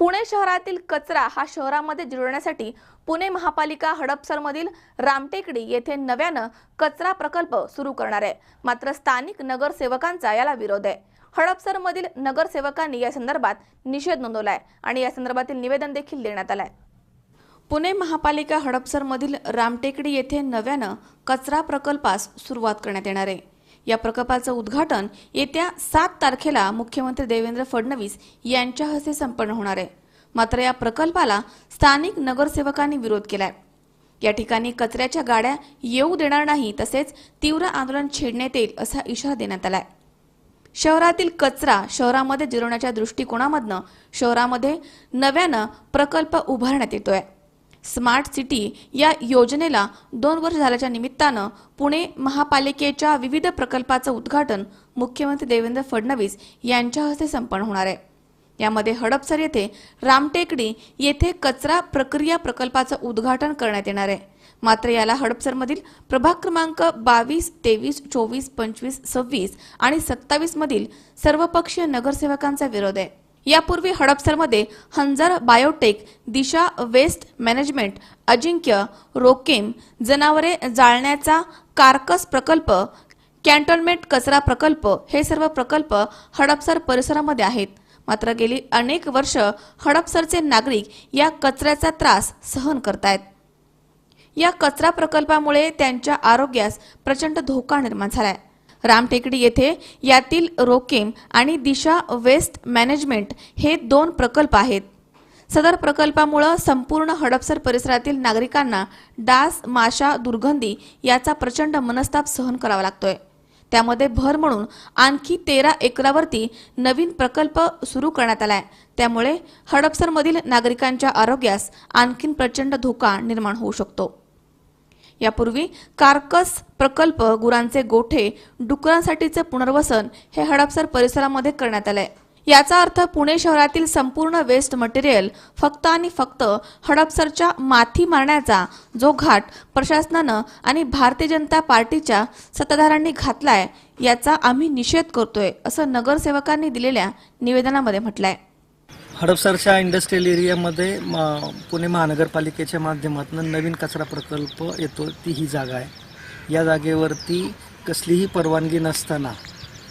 पुणे शहरातील कचरा हा शहरामध्ये जुळण्यासाठी पुणे महापालिका हडपसरमधील रामटेकडी येथे नव्यानं कचरा प्रकल्प सुरू करणार आहे. मात्र स्थानिक नगरसेवकांचा याला विरोध आहे. हडपसरमधील नगरसेवकांनी या संदर्भात निषेध नोंदवलाय आणि या संदर्भातील निवेदन देखील देण्यात आलंय. पुणे महापालिका हडपसरमधील रामटेकडी येथे नव्यानं कचरा प्रकल्पास सुरुवात करण्यात येणार आहे. या प्रकल्पाचं उद्घाटन येत्या सात तारखेला मुख्यमंत्री देवेंद्र फडणवीस यांच्या हस्ते संपन्न होणार आहे. मात्र या प्रकल्पाला स्थानिक नगरसेवकांनी विरोध केलाय. या ठिकाणी कचऱ्याच्या गाड्या येऊ देणार नाही तसेच तीव्र आंदोलन छेडण्यात येईल असा इशारा देण्यात आलाय. शहरातील कचरा शहरामध्ये जिरवण्याच्या दृष्टिकोनामधनं शहरामध्ये नव्यानं प्रकल्प उभारण्यात येतोय. स्मार्ट सिटी या योजनेला दोन वर्ष झाल्याच्या निमित्तानं पुणे महापालिकेच्या विविध प्रकल्पाचं उद्घाटन मुख्यमंत्री देवेंद्र फडणवीस यांच्या हस्ते संपन्न होणार आहे. यामध्ये हडपसर येथे रामटेकडी येथे कचरा प्रक्रिया प्रकल्पाचं उद्घाटन करण्यात येणार आहे. मात्र याला हडपसरमधील प्रभाग क्रमांक बावीस तेवीस चोवीस पंचवीस सव्वीस आणि सत्तावीसमधील सर्वपक्षीय नगरसेवकांचा विरोध आहे. यापूर्वी हडपसरमध्ये Hanjer biotech Disha waste management Ajinkya Rochem जनावरे जाळण्याचा कार्कस प्रकल्प कॅन्टोन्मेंट कचरा प्रकल्प हे सर्व प्रकल्प हडपसर परिसरामध्ये आहेत. मात्र गेली अनेक वर्ष हडपसरचे नागरिक या कचऱ्याचा त्रास सहन करतायत. या कचरा प्रकल्पामुळे त्यांच्या आरोग्यास प्रचंड धोका निर्माण झालाय. रामटेकडी येथे यातील रोकेम आणि दिशा वेस्ट मॅनेजमेंट हे दोन प्रकल्प आहेत. सदर प्रकल्पामुळं संपूर्ण हडपसर परिसरातील नागरिकांना डास माशा दुर्गंधी याचा प्रचंड मनस्ताप सहन करावा लागतोय. त्यामध्ये भर म्हणून आणखी तेरा एकरावरती नवीन प्रकल्प सुरू करण्यात आलाय. त्यामुळे हडपसरमधील नागरिकांच्या आरोग्यास आणखीन प्रचंड धोका निर्माण होऊ शकतो. यापूर्वी कार्कस प्रकल्प गुरांचे गोठे डुकरांसाठीचे पुनर्वसन हे हडपसर परिसरामध्ये करण्यात आलंय याचा अर्थ पुणे शहरातील संपूर्ण वेस्ट मटेरियल फक्त आणि फक्त हडपसरच्या माथी मारण्याचा जो घाट प्रशासनानं आणि भारतीय जनता पार्टीच्या सत्ताधाऱ्यांनी घातलाय याचा आम्ही निषेध करतोय असं नगरसेवकांनी दिलेल्या निवेदनामध्ये म्हटलंय. हडपसरच्या इंडस्ट्रियल एरियामध्ये म- पुणे महानगरपालिकेच्या माध्यमातून नवीन कचरा प्रकल्प येतो ती ही जागा आहे. या जागेवरती कसलीही परवानगी नसताना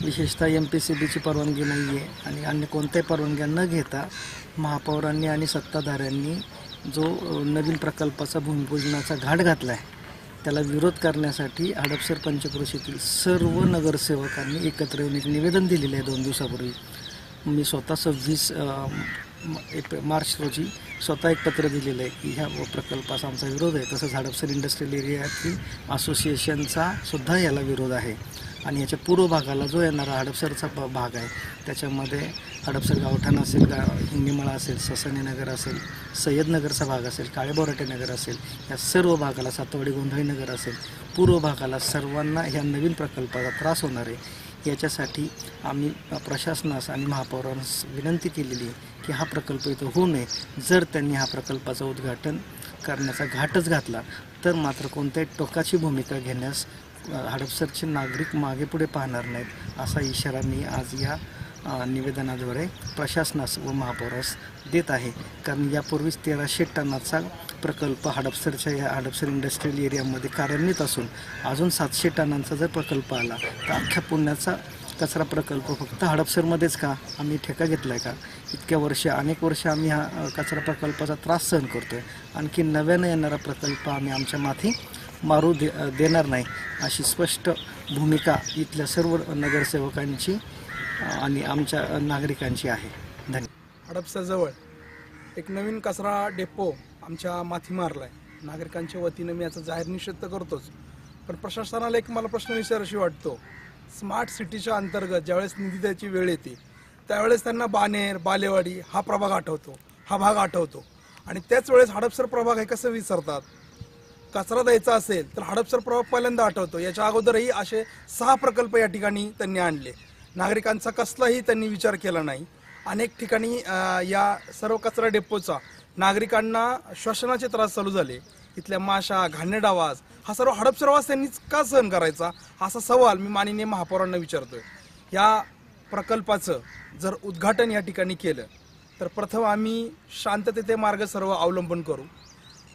विशेषतः एम पी सी बीची परवानगी नाही आहे आणि अन्य कोणत्याही परवानग्या न घेता महापौरांनी आणि सत्ताधाऱ्यांनी जो नवीन प्रकल्पाचा भूमिपूजनाचा घाट घातला आहे त्याला विरोध करण्यासाठी हडपसर पंचक्रोशीतील सर्व नगरसेवकांनी एकत्र येऊन एक निवेदन दिलेलं आहे दोन दिवसापूर्वी. मी स्वतः सव्वीस एप्रिल मार्च रोजी स्वतः एक पत्र दिलेलं आहे की ह्या प्रकल्पाचा आमचा विरोध आहे. तसंच हडपसर इंडस्ट्रियल एरियातील असोसिएशनचा सुद्धा याला विरोध आहे. आणि याच्या पूर्व भागाला जो येणारा हडपसरचा भाग आहे त्याच्यामध्ये हडपसर गावठाण असेल गा हिंगणीमळा असेल ससानी नगर असेल सय्यदनगरचा भाग असेल काळे नगर असेल या सर्व भागाला सातवाडी गोंधळी नगर असेल पूर्व भागाला सर्वांना ह्या नवीन प्रकल्पाचा त्रास होणार आहे. याच्यासाठी आम्ही प्रशासनास आणि महापौरांस विनंती केलेली आहे की हा प्रकल्प इथं होऊ नये. जर त्यांनी हा प्रकल्पाचं उद्घाटन करण्याचा घाटच घातला तर मात्र कोणत्याही टोकाची भूमिका घेण्यास हडपसरचे नागरिक मागे पुढे पाहणार नाहीत असा इशारा मी आज या निवेदनाद्वारे प्रशासनास व महापौरास देत आहे. कारण यापूर्वीच तेराशे टनाचा प्रकल्प हडपसरच्या या हडपसर इंडस्ट्रियल एरियामध्ये कार्यान्वित असून अजून सातशे टनांचा जर प्रकल्प आला तर अख्ख्या पुण्याचा कचरा प्रकल्प फक्त हडपसरमध्येच का? आम्ही ठेका घेतला आहे का? इतक्या वर्ष अनेक वर्ष आम्ही हा कचरा प्रकल्पाचा त्रास सहन करतो आहे आणखी नव्यानं येणारा प्रकल्प आम्ही आमच्या माथी मारू दे देणार नाही अशी स्पष्ट भूमिका इथल्या सर्व नगरसेवकांची आणि आमच्या नागरिकांची आहे. धन्यवाद. हडपसरजवळ एक नवीन कचरा डेपो आमच्या माथी मारला आहे नागरिकांच्या वतीनं मी याचा जाहीर निषेध तर करतोच पण प्रशासनाला एक मला प्रश्न विचाराशी वाटतो. स्मार्ट सिटीच्या अंतर्गत ज्यावेळेस निधी द्यायची वेळ येते त्यावेळेस त्यांना बानेर बालेवाडी हा प्रभाग आठवतो हा भाग आठवतो. आणि त्याच वेळेस हडपसर प्रभाग हे कसं विसरतात? कचरा द्यायचा असेल तर हडपसर प्रभाग पहिल्यांदा आठवतो. याच्या अगोदरही असे सहा प्रकल्प या ठिकाणी त्यांनी आणले. नागरिकांचा कसलाही त्यांनी विचार केला नाही. अनेक ठिकाणी या सर्व कचरा डेपोचा नागरिकांना श्वसनाचे त्रास चालू झाले. इथल्या माशा घाणेरडा आवाज हा सर्व हडपसर आवाज त्यांनीच का सहन करायचा? असा सवाल मी माननीय महापौरांना विचारतोय. या प्रकल्पाचं जर उद्घाटन या ठिकाणी केलं तर प्रथम आम्ही शांततेचे मार्ग सर्व अवलंबन करू.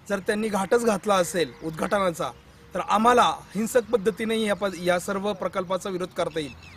जर त्यांनी घाटच घातला असेल उद्घाटनाचा तर आम्हाला हिंसक पद्धतीने या प- या सर्व प्रकल्पाचा विरोध करता येईल.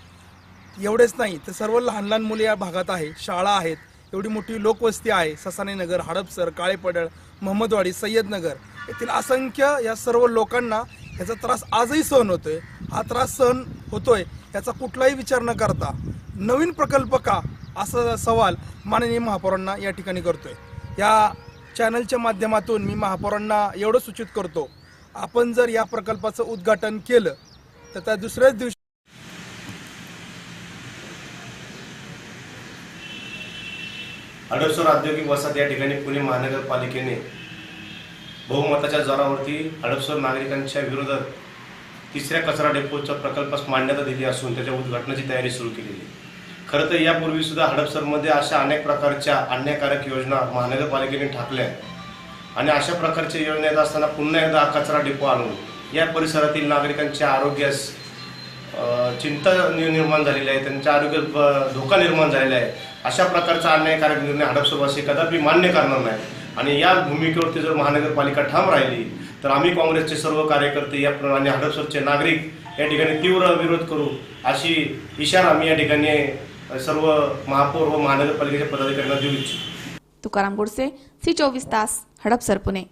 एवढेच नाही तर सर्व लहान लहान मुले या भागात आहे शाळा आहेत एवढी मोठी लोकवस्ती आहे ससाने नगर हडपसर काळेपडळ महम्मदवाडी सय्यदनगर. येथील असंख्य या सर्व लोकांना याचा त्रास आजही सहन होतोय. हा त्रास सहन होतोय याचा कुठलाही विचार न करता. नवीन प्रकल्प का? असा सवाल माननीय महापौरांना या ठिकाणी करतोय. या चॅनलच्या माध्यमातून मी महापौरांना एवढं सूचित करतो आपण जर या प्रकल्पाचं उद्घाटन केलं तर त्या दुसऱ्याच दिवशी हडपसर औद्योगिक वसाहत या ठिकाणी पुणे महानगरपालिकेने बहुमताच्या जोरावरती हडपसर नागरिकांच्या विरोधात तिसऱ्या कचरा डेपोचा प्रकल्पास मान्यता दिली असून त्याच्या उद्घाटनाची तयारी सुरू केलेली खरं तर यापूर्वीसुद्धा हडपसरमध्ये अशा अनेक प्रकारच्या अन्यायकारक योजना महानगरपालिकेने ठाकल्या आणि अशा प्रकारच्या योजना येत असताना पुन्हा एकदा कचरा डेपो आणून या परिसरातील नागरिकांच्या आरोग्यास चिंता निर्माण झालेली आहे त्यांच्या आरोग्यात धोका निर्माण झालेला आहे. अशा प्रकारचा अन्यायकारक निर्णय हडपसरवासी कदापि मान्य करणार नाही. आणि या भूमिकेवरती जर महानगरपालिका ठाम राहिली तर आम्ही काँग्रेसचे सर्व कार्यकर्ते या आणि हडपसरचे नागरिक या ठिकाणी तीव्र विरोध करू अशी इशारा आम्ही या ठिकाणी सर्व महापौर व महानगरपालिकेच्या पदाधिकाऱ्यांना देऊ इच्छितो. तुकाराम गोडसे सी चोवीस तास हडपसर पुणे.